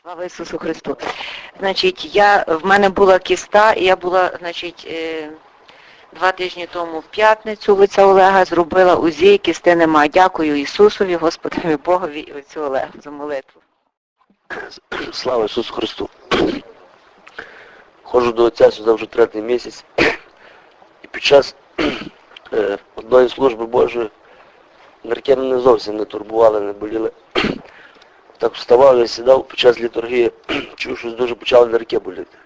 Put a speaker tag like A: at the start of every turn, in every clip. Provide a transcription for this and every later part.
A: Слава Ісусу Христу. Значить, я, в мене була кіста, і я була, значить, е, два тижні тому в п'ятницю вулиця Олега зробила УЗІ, кісти нема. Дякую Ісусові, Господові Богові і отцю Олегу за молитву.
B: Слава Ісусу Христу. Ходжу до Отця сюди вже третій місяць. І під час е, одної служби Божої нирки мене зовсім не турбували, не боліли. Так вставав, я сідав під час літургії, чув, щось дуже почали нирки боліти.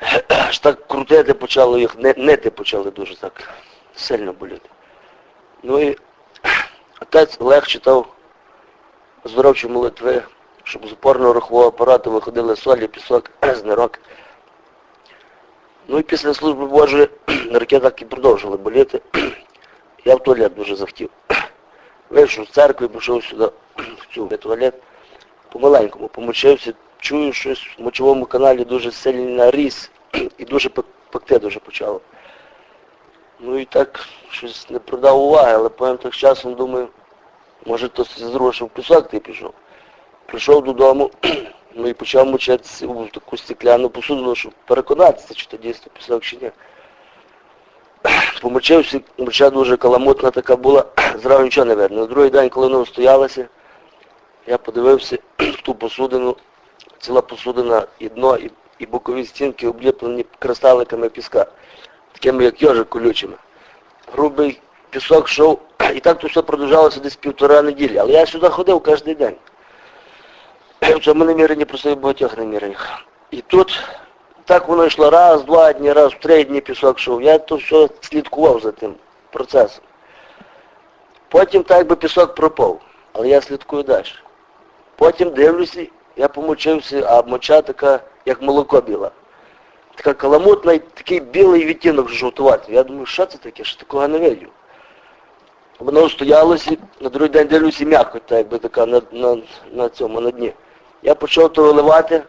B: Аж так крутити почало їх, нити почали дуже так сильно боліти. Ну і отець Олег читав оздоровчі молитви, щоб з опорного рухового апарату виходили солі, пісок, з нирок. Ну і після служби Божої нирки так і продовжили боліти. Я в туалет дуже захотів. Вийшов з церкви, пішов сюди, цю туалет, помаленькому, помочився, чую, щось в мочовому каналі дуже сильний наріс і дуже пек- пекти дуже почало. Ну і так щось не придав уваги, але потім так часом думаю, може то зрушив пісок ти пішов. Прийшов додому, ну і почав мочитися в таку стекляну посудину, щоб переконатися, чи то дійсно пісок чи ні. Помочився, моча дуже каламутна така була, зразу нічого не видно. На другий день, коли воно стоялося, я подивився в ту посудину, ціла посудина і дно, і, і бокові стінки обліплені кристаликами піска, такими як йожик колючими. Грубий пісок йшов, і так то все продовжалося десь півтора неділі. Але я сюди ходив кожен день. В цьому наміренні просто і багатьох наміреннях. І тут так воно йшло раз, два дні, раз, три дні пісок йшов. Я то все слідкував за тим процесом. Потім так якби пісок пропав, але я слідкую далі. Потім дивлюся, я помочився, а моча така, як молоко біла. Така каламутна і такий білий відтінок жовтуватий. Я думаю, що це таке, що такого не видів. Воно стоялося, на другий день дивлюся м'яко, так якби така на, на, на цьому, на дні. Я почав то виливати,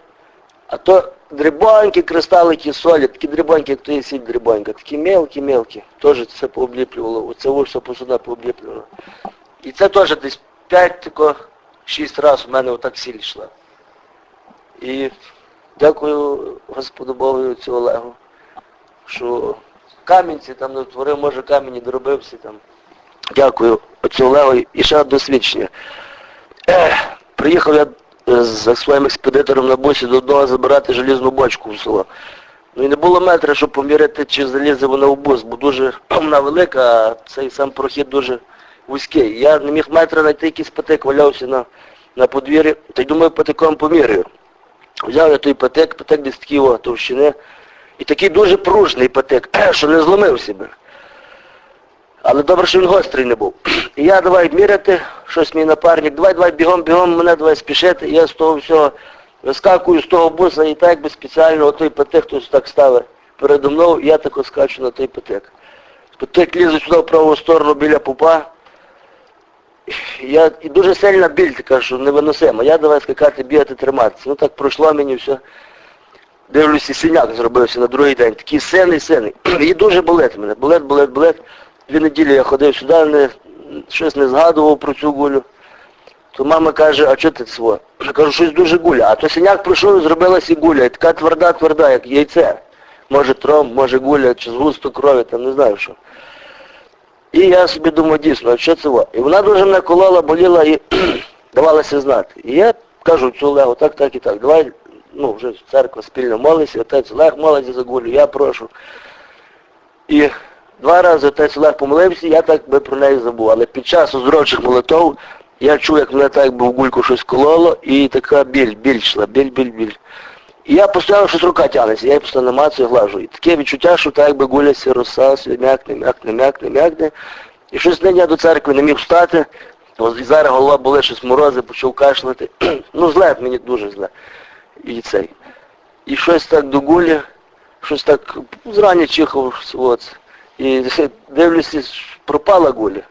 B: а то дрібонькі кристалики солі, такі дрібонькі, як то є сіль дрібонька, такі мелкі-мелкі, теж це пообліплювало, оце ось все посуда пообліплювало. І це теж десь 5 тако, 6 разів у мене отак сіль йшла. І дякую Господу Богу отцю Олегу, що камінці там не утворив, може камінь доробився там. Дякую отцю Олегу. І ще одне свідчення. Приїхав я е, за своїм експедитором на бусі до одного забирати желізну бочку в село. Ну і не було метра, щоб поміряти, чи залізе вона в бус, бо дуже вона велика, а цей сам прохід дуже вузький. Я не міг метра знайти якийсь патик, валявся на, на подвір'ї, та й думаю, патиком поміряю. Взяв я той патик, патик десь такий товщини, і такий дуже пружний патик, що не зломив себе. Але добре, що він гострий не був. І я давай міряти, щось мій напарник, давай, давай, бігом, бігом, мене давай спішити. І я з того всього вискакую з того буса і так би спеціально отой патик хтось так ставить передо мною, я так скачу на той патик. Патик лізе сюди в праву сторону біля пупа. Я, і дуже сильна біль така, що невиносима. Я давай скакати, бігати, триматися. Ну так пройшло мені все. Дивлюся, синяк зробився на другий день. Такий сильний, сильний. І дуже болить мене. Болить, болить, болить. Дві неділі я ходив сюди, не, щось не згадував про цю гулю. То мама каже, а чого ти цво? Я кажу, щось дуже гуля. А то синяк прийшов і зробилася і гуля. І така тверда, тверда, як яйце. Може тромб, може гуля, чи згусток крові, там не знаю що. І я собі думаю, дійсно, що це? І вона дуже мене колола, боліла і давалася знати. І я кажу цю Олегу, так, так і так, давай, ну, вже церква спільно молиться, отець Олег молиться за гулю, я прошу. І два рази отець Олег помолився, я так би про неї забув. Але під час оздоровчих молитов я чув, як мене так би в гульку щось кололо, і така біль, біль йшла, біль, біль, біль. І я постійно щось рука тягнеться, я її постійно намацую, глажу. І таке відчуття, що так якби гуляся, розсасує, м'якне, м'якне, м'якне, м'якне. І щось нині я до церкви не міг встати. І зараз голова була щось морози, почав кашляти. ну зле, мені дуже зле. І цей. І щось так до гулі, щось так зрані чихав, от. І дивлюся, пропала гуля.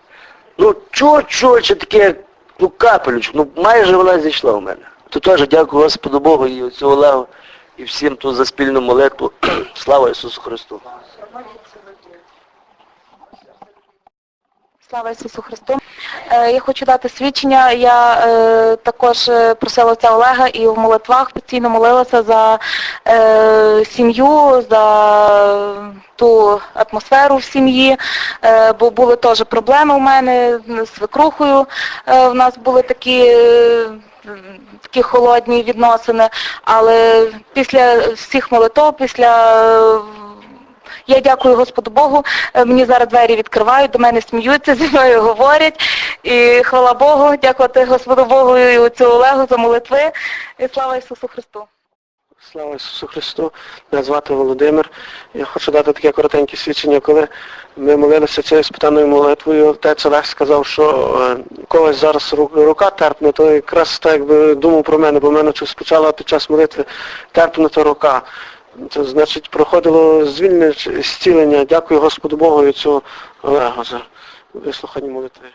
B: Ну, чуть-чуть, таке, ну капелючку, ну майже вона зійшла у мене. То теж дякую Господу Богу і отцю Олегу, і всім тут за спільну молитву. Слава Ісусу Христу!
C: Слава Ісусу Христу. Е, Я хочу дати свідчення. Я е, також е, просила отця Олега і в молитвах постійно молилася за е, сім'ю, за ту атмосферу в сім'ї, е, бо були теж проблеми у мене з свекрухою. Е, у нас були такі. Такі холодні відносини, але після всіх молитов, після е, я дякую Господу Богу. Е, Мені зараз двері відкривають, до мене сміються, зі мною говорять. І хвала Богу, дякувати Господу Богу і цю Олегу за молитви. І слава Ісусу Христу.
D: Слава Ісусу Христу, мене звати Володимир. Я хочу дати таке коротеньке свідчення, коли ми молилися цією спитаною молитвою, отець Олег сказав, що е, когось зараз рука терпне, то якраз так якби думав про мене, бо в мене щось почала під час молитви терпнута рука. Це значить проходило звільнення, зцілення. Дякую Господу Богу і цю Олегу за вислухані молитви.